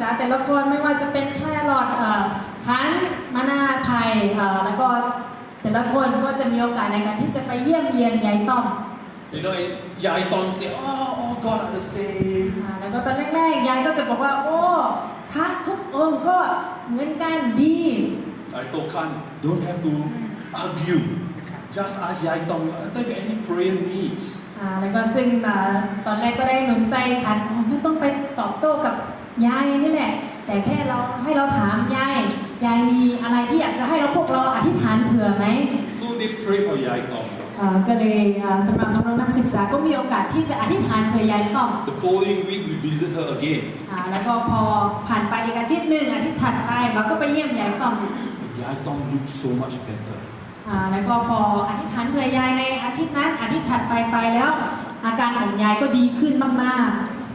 ษาแต่ละคนไม่ว่าจะเป็นแครอทเอ่อทันมะนาวไผ่เอ่อแล้วก็แต่ละคนก็จะมีโอกาสในการที่จะไปเยี่ยมเยียนยายต้อม You know, Yai Ton say, oh, all God are the same. อ่าแล้วก็ตอนแรกๆยายก็จะบอกว่า โอ้พระทุกองค์ก็เหมือนกันดี I told Khan, don't have to argue. Just ask Yai Ton, if there any prayer needs. อ่าแล้วก็ซึ่งอ่าตอนแรกก็ได้หนุนใจขันอ๋อไม่ต้องไปตอบโต้กับ ยายนี่แหละ แต่แค่เราให้เราถามยายยายมีอะไรที่อยากจะให้เราพวกเราอธิษฐานเผื่อไหม So they pray for Yai Ton. อ่าก็เลยอ่าสำหรับน้องๆนักศึกษาก็มีโอกาสที่จะอธิษฐานเผื่อยายต้อม The following week, we visit her again. อ่าแล้วก็พอผ่านไปอีกอาทิตย์หนึ่งอาทิตย์ถัดไปเราก็ไปเยี่ยมยายต้อม And Yai Ton looks so much better. อ่าแล้วก็พออธิษฐานเผื่อยายในอาทิตย์นั้นอาทิตย์ถัดไปไปแล้ว อาการของยายก็ดีขึ้นมาก And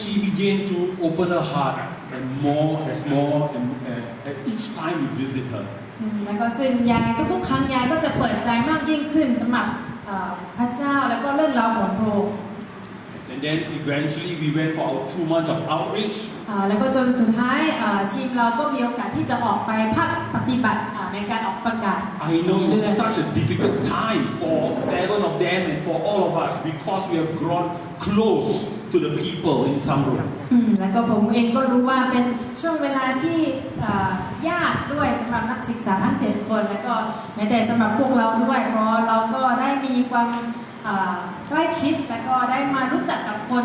she began to open her heart and more, has more, and uh, at each time we visit her. ๆอืมแล้วก็ซึ่งยายทุกๆครั้งยายก็จะเปิดใจมากยิ่งขึ้นสำหรับเอ่อพระเจ้าแล้วก็เรื่องราวของพระองค์ And then eventually we went for our two months of outreach. อ่าแล้วก็จนสุดท้ายอ่าทีมเราก็มีโอกาสที่จะออกไปพักปฏิบัติอ่าในการออกประกาศ I know it เดื was อน such a difficult time for seven of them and for all of us because we have grown close to the people in Samro. อืมแล้วก็ผมเองก็รู้ว่าเป็นช่วงเวลาที่อ่ายากด้วยสำหรับนักศึกษาทั้ง 7 คน แล้วก็แม้แต่สำหรับพวกเราด้วย เพราะเราก็ได้มีความอ่าใกล้ชิด และก็ได้มารู้จักกับคน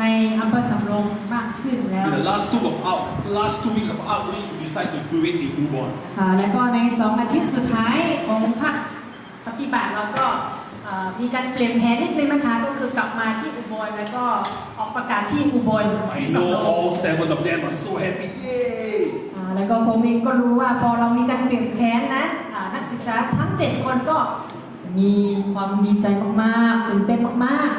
ในอำเภอสำโรงมากขึ้นแล้ว In the last two of out, the last two weeks of outreach, we decided to do it in Ubon. อ่าแล้วก็ในสองอาทิตย์สุดท้ายของภาคปฏิบัติเราก็อ่า มีการเปลี่ยนแผนนิดนึงนะคะก็คือกลับมาที่อุบลแล้วก็ออกประกาศที่อุบล I ที่สำ know โรง all seven of them are so happy. Yay! อ่าแล้วก็ผมเองก็รู้ว่าพอเรามีการเปลี่ยนแผนนะอ่านักศึกษาทั้ง 7 คนก็มีความดีใจมากๆตื่นเต้นมาก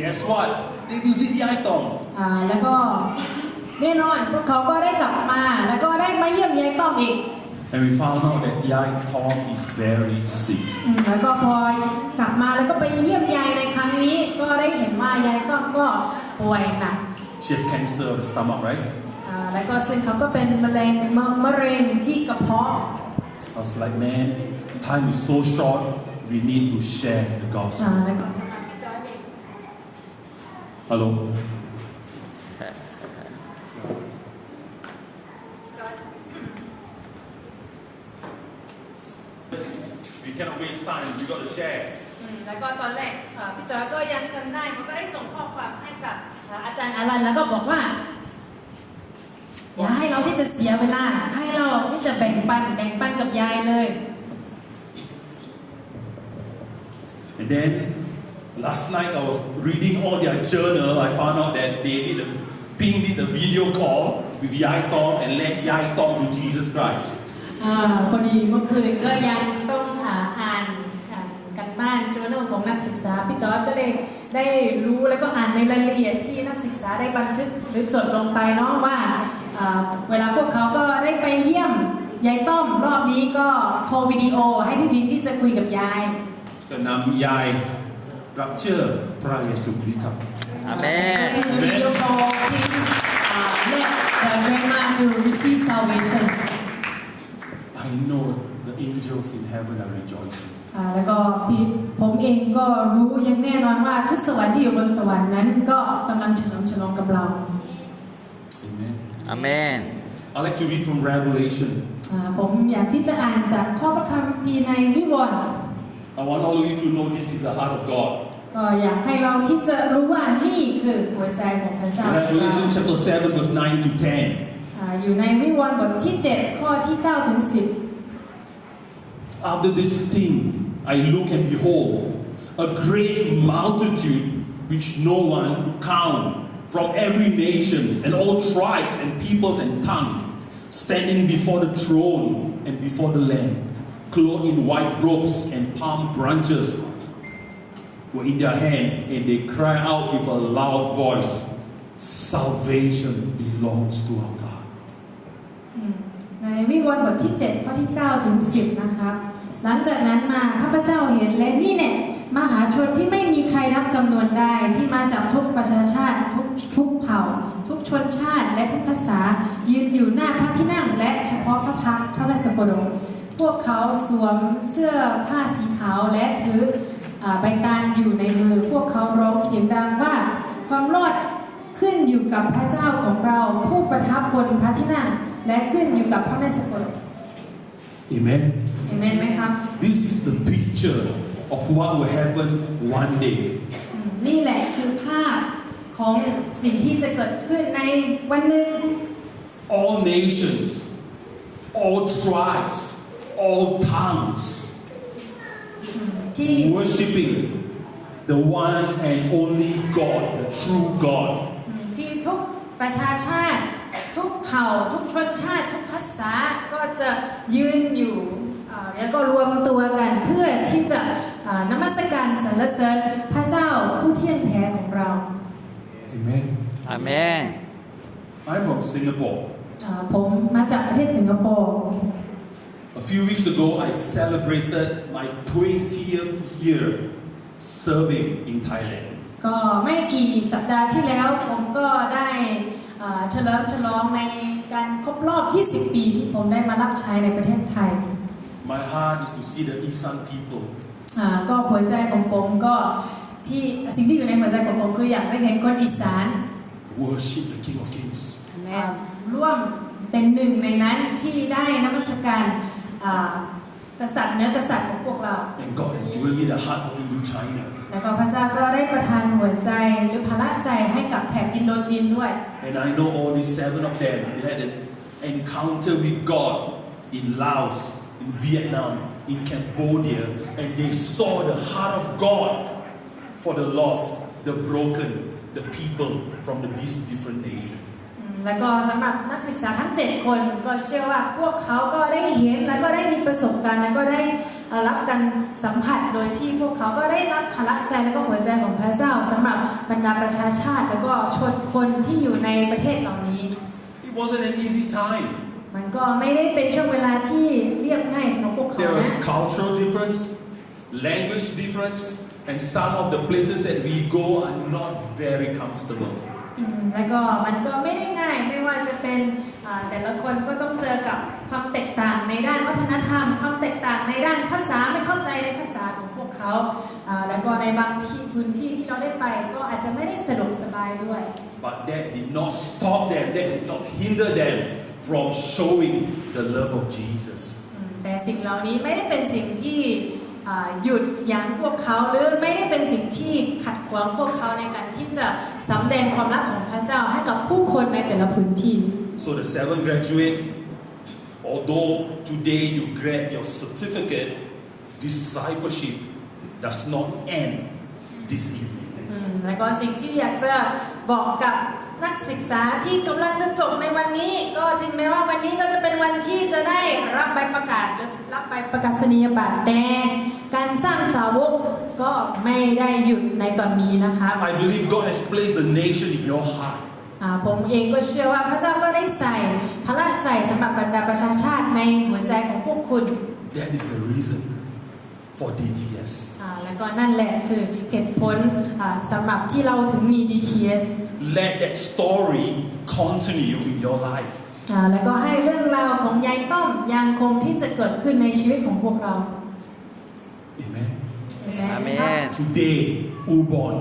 Guess what? They visit Yaitong. ๆอ่าแล้วก็แน่นอนพวกเขาก็ได้กลับมาแล้วก็ได้มาเยี่ยมยายต้อมอีก And we found out that Yaitong is very sick. อืมแล้วก็พอกลับมาแล้วก็ไปเยี่ยมยายในครั้งนี้ ก็ได้เห็นว่ายายต้อมก็ป่วยหนัก She has cancer of the stomach, right? อ่าแล้วก็ซึ่งเขาก็เป็นมะเร็งมะมะเร็งที่กระเพาะ I was like, man, time is so short. We need to share the อ่า gospel. แล้วก็ Hello. We cannot waste time. We got to share. อืม แล้วก็ตอนแรกเอ่อพี่จอยก็ยังจำได้เขาก็ได้ส่งข้อความให้กับเอ่ออาจารย์อารันแล้วก็บอกว่า อย่าให้เราที่จะเสียเวลา ให้เราที่จะแบ่งปันแบ่งปันกับยายเลย And then last night I was reading all their journal. I found out that they did a Ping did a video call with Yai Tong and led Yai Tong to Jesus Christ. อ่าพอดีเมื่อคืนก็ยังานจ o เนลของนักศึกษาพี่จอยก็เลยได้รู้แล้วก็อ่านในรายละเอียดที่นักศึกษาได้บันทึกหรือจดลงไปเนาะว่าอ่าเวลาพวกเขาก็ได้ไปเยี่ยมยายต้อมรอบนี้ก็โทรวิดีโอให้พี่พิงค์ที่จะคุยกับยายก็นำยายรับเชื่อพระเยซูคริสต์ครับ Amen. So in the video call, Ping uh, led the grandma to receive salvation. I know the angels in heaven are rejoicing. อ่าแล้วก็พี่ผมเองก็รู้อยังแน่นอนว่าทุกสวรรค์ที่อยู่บนสวรรค์นั้น ก็กำลังเฉลิมฉลองกับเรา Amen. Amen. I like to read from Revelation. อ่าผมอยากที่จะอ่านจากข้อพระคัมภีร์ในวิวรณ์ I want all of you to know this is the heart of God. ก็อยากให้เราที่จะรู้ว่านี่คือหัวใจของพระเจ้า Revelation chapter 7, verse 9 to 10. อ่าอยู่ในวิวรณ์บทที่ 7 ข้อที่ 9 ถึง 10 After this thing, I look and behold, a great multitude which no one could count from every nation and all tribes and peoples and tongue, standing before the throne and before the Lamb, clothed in white robes and palm branches were in their hand, and they cry out with a loud voice, Salvation belongs to our God. ในวิวรณ์บทที่ 7 ข้อที่ 9 ถึง 10 นะครับหลังจากนั้นมาข้าพเจ้าเห็นและนี่เนี่ยมหาชนที่ไม่มีใครนับจำนวนได้ที่มาจากทุกประชาชาติทุกทุกเผ่า ทุกชนชาติและทุกภาษา ยืนอยู่หน้าพระที่นั่ง และเฉพาะพระพักตร์พระราชโกดมพวกเขาสวมเสื้อผ้าสีขาวและถืออใบตาลอยู่ในมือ พวกเขาร้องเสียงดังว่าความรอด ขึ้นอยู่กับพระเจ้าของเราผู้ประทับบนพระที่นั่งและขึ้นอยู่กับพระแม่สกด Amen. เอเมนไหมครับ This is the picture of what will happen one day. อืมนี่แหละคือภาพของสิ่งที่จะเกิดขึ้นในวันหนึ่ง All nations, all tribes, all tongues ที่ worshiping the one and only God, the true God. ที่ทุกประชาชาติทุกเผ่าทุกชนชาติ ทุกภาษาก็จะยืนอยู่อ่าแล้วก็รวมตัวกันเพื่อที่จะอ่านมัสการสรรเสริญพระเจ้าผู้เที่ยงแท้ของเรา Amen. Amen. I'm from Singapore. อ่าผมมาจากประเทศสิงคโปร์ A few weeks ago, I celebrated my 20th year serving in Thailand. ก็ไม่กี่สัปดาห์ที่แล้วผมก็ได้อ่าเฉลิมฉลองในการครบรอบ 20 ปีที่ผมได้มารับใช้ในประเทศไทย My heart is to see the Isan people อ่าก็หัวใจของผมก็ที่สิ่งที่อยู่ในหัวใจของผมคืออยากจะเห็นคนอีสาน worship the King of Kings. อ่าร่วมเป็นหนึ่งในนั้นที่ได้นมัสการอ่ากษัตริย์เนื้อกษัตริย์ของพวกเรา And God has given me the heart for Indochina. แล้วก็พระเจ้าก็ได้ประทานหัวใจหรือพละใจให้กับแถบอินโดจีนด้วย And I know all these seven of them, they had an encounter with God in Laos, in Vietnam, in Cambodia, and they saw the heart of God for the lost, the broken, the people from the, these different nations. อืมแล้วก็สำหรับนักศึกษาทั้ง 7 คนก็เชื่อว่าพวกเขาก็ได้เห็นแล้วก็ได้มีประสบการณ์แล้วก็ได้เอ่อ รับการสัมผัสโดยที่พวกเขาก็ได้รับพละใจแล้วก็หัวใจของพระเจ้าสำหรับบรรดาประชาชาติแล้วก็ชนคนที่อยู่ในประเทศเหล่านี้ It wasn't an easy time. มันก็ไม่ได้เป็นช่วงเวลาที่เรียบง่ายสำหรับพวกเขา There นะ was cultural difference, language difference, and some of the places that we go are not very comfortable. อืมแล้วก็มันก็ไม่ได้ง่ายไม่ว่าจะเป็นอ่า แต่ละคนก็ต้องเจอกับความแตกต่างในด้านวัฒนธรรม ความแตกต่างในด้านภาษาไม่เข้าใจในภาษาของพวกเขาอ่าแล้วก็ในบางที่พื้นที่ที่เราได้ไปก็อาจจะไม่ได้สะดวกสบายด้วย But that did not stop them, that did not hinder them from showing the love of Jesus. อืมแต่สิ่งเหล่านี้ไม่ได้เป็นสิ่งที่อ่าหยุดยั้งพวกเขาหรือไม่ได้เป็นสิ่งที่ขัดขวางพวกเขาในการที่จะสำแดงความรักของพระเจ้าให้กับผู้คนในแต่ละพื้นที่ So the seven graduate, although today you grab your certificate, discipleship does not end this evening. อืมแล้วก็สิ่งที่อยากจะบอกกับนักศึกษาที่กำลังจะจบในวันนี้ ก็จริงแม้ว่าวันนี้ก็จะเป็นวันที่จะได้รับใบประกาศหรือรับใบประกาศนียบัตรแต่การสร้างสาวกก็ไม่ได้หยุดในตอนนี้นะคะ I believe God has placed the nation in your heart. อ่าผมเองก็เชื่อว่าพระเจ้าก็ได้ใส่พระราชใจสำหรับบรรดาประชาชาติในหัวใจของพวกคุณ That is the reason for DTS. อ่าแล้วก็นั่นแหละคือเหตุผลอ่าสำหรับที่เราถึงมี DTS Let that story continue in your life. อ่าแล้วก็ให้เรื่องราวของยายต้อมยังคงที่จะเกิดขึ้นในชีวิตของพวกเรา Amen. เห็นไหมครับ Amen. Today, Ubon,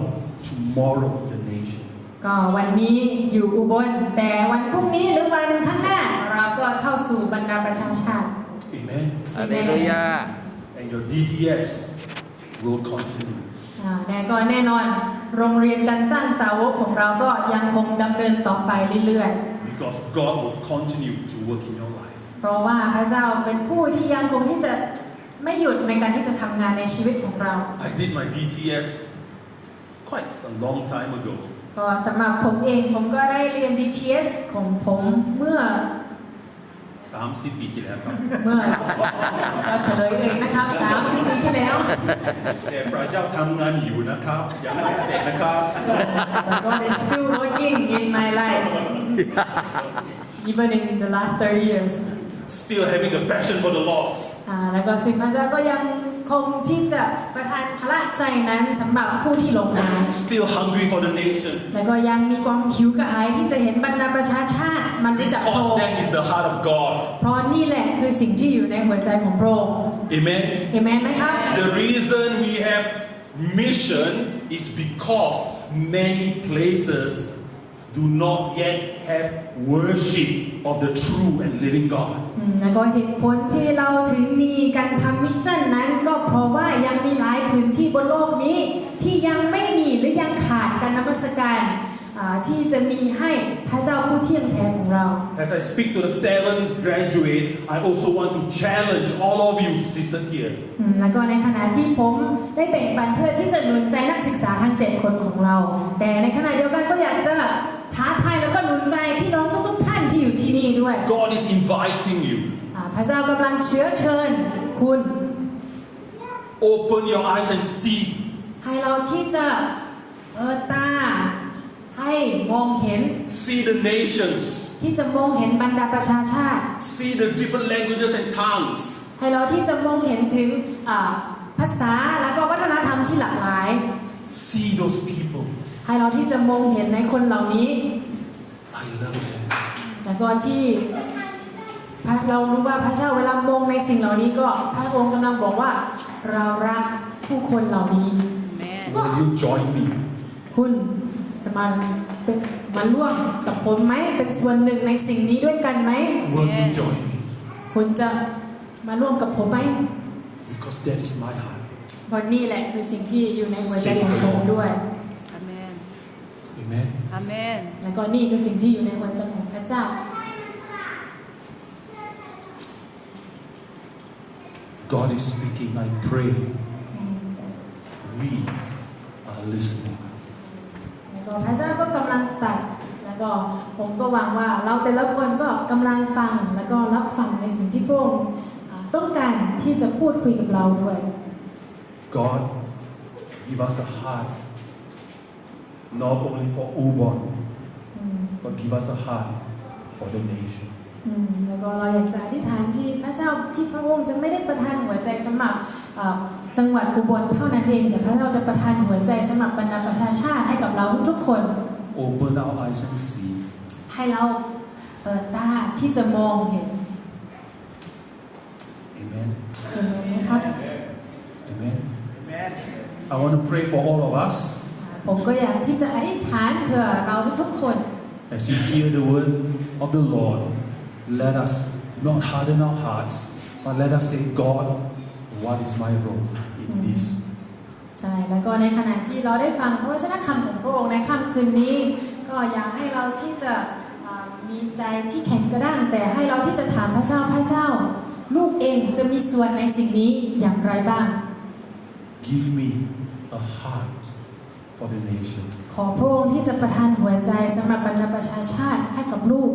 tomorrow, the nation. ก็วันนี้อยู่อุบลแต่วันพรุ่งนี้หรือวันข้างหน้า เราก็เข้าสู่บรรดาประชาชาติ Amen. Hallelujah. And your DTS will continue. อ่าแต่ก็แน่นอน โรงเรียนการสร้างสาวกของเราก็ยังคงดำเนินต่อไปเรื่อย Because God will continue to work in your life. ๆ เพราะว่าพระเจ้าเป็นผู้ที่ยังคงที่จะไม่หยุดในการที่จะทำงานในชีวิตของเรา I did my DTS quite a long time ago. ก็สำหรับผมเองผมก็ได้เรียน DTS ของผมเมื่อ 30 ปีที่แล้วครับเมื่อก็เฉลยเองนะครับ 30 ปีที่แล้วแต่พระเจ้าทำงานอยู่นะครับยังไม่เสร็จนะครับ But God is still working in my life even in the last 30 years Still having the passion for the lost. อ่าแล้วก็สิ่งพระเจ้าก็ยัง คงที่จะประทานพระใจนั้นสำหรับผู้ที่หลงหาย Still hungry for the nation. แล้วก็ยังมีความหิวกระหายที่จะเห็นบรรดาประชาชาติมันรู้จักพระ Because องค์ that is the heart of God. เพราะนี่แหละคือสิ่งที่อยู่ในหัวใจของพระองค์ Amen. เอเมนไหมครับ The reason we have mission is because many places do not yet have worship of the true and living God. อืมแล้วก็เหตุผลที่เราถึงมีการทำมิชชั่นนั้น ก็เพราะว่ายังมีหลายพื้นที่บนโลกนี้ ที่ยังไม่มีหรือยังขาดการนมัสการอ่าที่จะมีให้พระเจ้าผู้เที่ยงแท้ของเรา As I speak to the seven graduate, I also want to challenge all of you seated here. อืมแล้วก็ในขณะที่ผมได้แบ่งปันเพื่อที่จะหนุนใจนักศึกษาทั้ง 7 คนของเรา แต่ในขณะเดียวกันก็อยากจะ ด้วย God is inviting you. อ่าพระเจ้ากำลังเชื้อเชิญคุณ Open your eyes and see ให้เราที่จะเปิดตาให้มองเห็น see the nations, ที่จะมองเห็นบรรดาประชาชาติ see the different languages and tongues. ให้เราที่จะมองเห็นถึงอ่าภาษาแล้วก็วัฒนธรรมที่หลากหลาย See those people. ให้เราที่จะมองเห็นในคนเหล่านี้ I love them. แล้วก็ที่พระเรารู้ว่าพระเจ้าเวลามองในสิ่งเหล่านี้ก็พระองค์กำลังบอกว่าเรารักผู้คนเหล่านี้ Amen. Will you join me? คุณจะมาเป็นมาร่วมกับผมไหมเป็นส่วนหนึ่งในสิ่งนี้ด้วยกันไหม Will you Yes. join me? คุณจะมาร่วมกับผมไหม Because that is my heart. เพราะนี่แหละคือสิ่งที่อยู่ในหัวใจของผมด้วย Amen. Amen. Amen. แล้วก็นี่คือสิ่งที่อยู่ในหัวใจของพระเจ้า God is speaking. I pray we are listening. แล้วก็พระเจ้าก็กำลังตรัดแล้วก็ผมก็หวังว่าเราแต่ละคนก็กำลังฟังแล้วก็รับฟังในสิ่งที่พระองค์อ่าต้องการที่จะพูดคุยกับเราด้วย God, give us a heart, not only for Ubon, อืม but give us a heart for the nation. อืมแล้วก็เราอยากจะอธิษฐานที่พระเจ้าที่พระองค์จะไม่ได้ประทานหัวใจสำหรับเอ่อจังหวัดอุบลเท่านั้นเองแต่พระเจ้าจะประทานหัวใจสำหรับบรรดาประชาชาติให้กับเราทุกๆคน Open our eyes and see. ให้เราเปิดตาที่จะมองเห็น Amen. เห็นไหมครับ Amen. I want to pray for all of us ผมก็อยากที่จะอธิษฐานเพื่อเราทุกๆคน as you hear the word of the Lord. Let us not harden our hearts, but let us say, God, what is my role in this? ใช่แล้วก็ในขณะที่เราได้ฟังพระวจนะคำของพระองค์ในค่ำคืนนี้ ก็อยากให้เราที่จะอ่ามีใจที่แข็งกระด้างแต่ให้เราที่จะถามพระเจ้าพระเจ้า ลูกเองจะมีส่วนในสิ่งนี้อย่างไรบ้าง Give me a heart for the nation. ขอพระองค์ที่จะประทานหัวใจสำหรับบรรดาประชาชาติให้กับลูก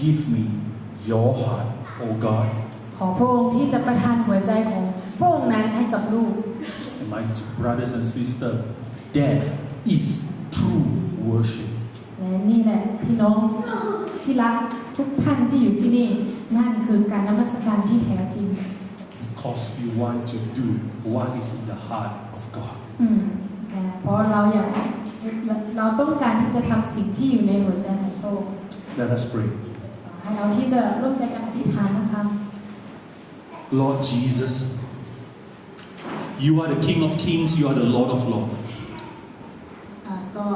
Give me your heart, oh God. ขอพระองค์ที่จะประทานหัวใจของพระองค์นั้นให้กับลูก And my brothers and sisters, that is true worship. และนี่แหละพี่น้องที่รักทุกท่านที่อยู่ที่นี่นั่นคือการนมัสการที่แท้จริง Because we want to do what is in the heart of God. อืมอ่า เพราะเราอยากจะเราต้องการที่จะทำสิ่งที่อยู่ในหัวใจของพระองค์ Let us pray. ให้เราที่จะร่วมใจกันอธิษฐานนะคะ Lord Jesus, you are the King of Kings, you are the Lord of Lords. อ่าก็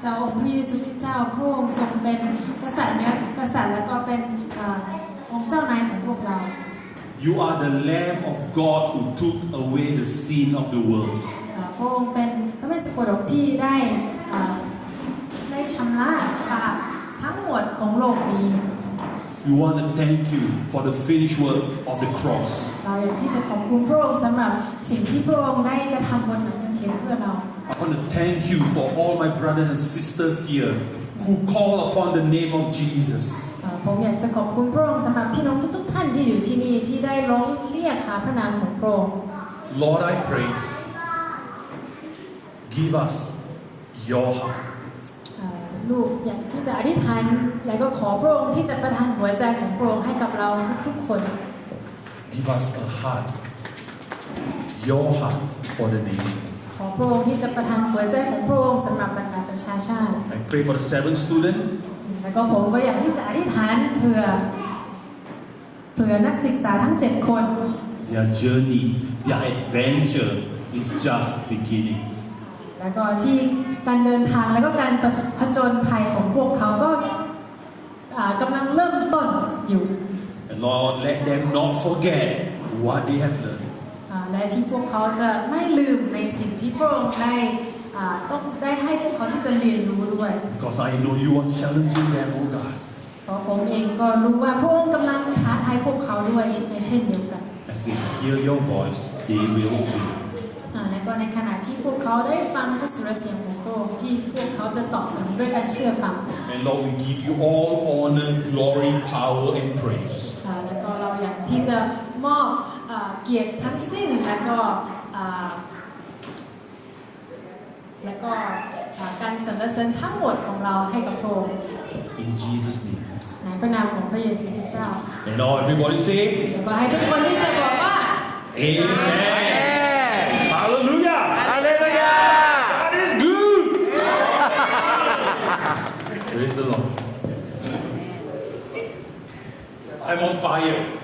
เจ้าองค์พระเยซูคริสต์เจ้าพระองค์ทรงเป็นกษัตริย์เหนือกษัตริย์แล้วก็เป็นอ่าองค์เจ้านายของพวกเรา You are the Lamb of God who took away the sin of the world. อ่าพระองค์เป็นพระเมสสโปรดกที่ได้อ่าได้ชำระบาปทั้งหมดของโลกนี้ We want to thank you for the finished work of the cross. เราอยากที่จะขอบคุณพระองค์สำหรับสิ่งที่พระองค์ได้กระทำบนหนังกางเขนเพื่อเรา I want to thank you for all my brothers and sisters here who call upon the name of Jesus. อ่าผมอยากจะขอบคุณพระองค์สำหรับพี่น้องทุกๆท่านที่อยู่ที่นี่ที่ได้ร้องเรียกหาพระนามของพระองค์ Lord, I pray, give us your heart. อ่าลูกอยากที่จะอธิษฐานและก็ขอพระองค์ที่จะประทานหัวใจของพระองค์ให้กับเราทุกๆคน Give us a heart, your heart for the nation. ขอพระองค์ที่จะประทานหัวใจของพระองค์สำหรับบรรดาประชาชาติ I pray for the seven students. แล้วก็ผมก็อยากที่จะอธิษฐานเผื่อเผื่อนักศึกษาทั้ง 7 คน Their journey, their adventure is just beginning. แล้วก็ที่การเดินทางแล้วก็การผจญภัยของพวกเขาก็อ่ากำลังเริ่มต้นอยู่ And Lord, let them not forget what they have learned. อ่าและที่พวกเขาจะไม่ลืมในสิ่งที่พระองค์ได้อ่าต้องได้ให้พวกเขาที่จะเรียนรู้ด้วย Because I know you are challenging them, oh God. เพราะผมเองก็รู้ว่าพระองค์กำลังท้าทายพวกเขาด้วยในเช่นเดียวกัน As they hear your voice, they will obey. อ่าและก็ในขณะที่พวกเขาได้ฟังพระสุรเสียงของพระองค์ที่พวกเขาจะตอบสนองด้วยการเชื่อฟัง And Lord, we give you all honor, glory, power, and praise. อ่าแล้วก็เราอยากที่จะมอบอ่าเกียรติทั้งสิ้นแล้วก็อ่าแล้วก็อ่าการสรรเสริญทั้งหมดของเราให้กับพระองค์ In Jesus' name. ในพระนามของพระเยซูคริสต์เจ้า And all everybody say, แล้วก็ให้ทุกคนที่จะบอกว่า Amen. I'm on fire.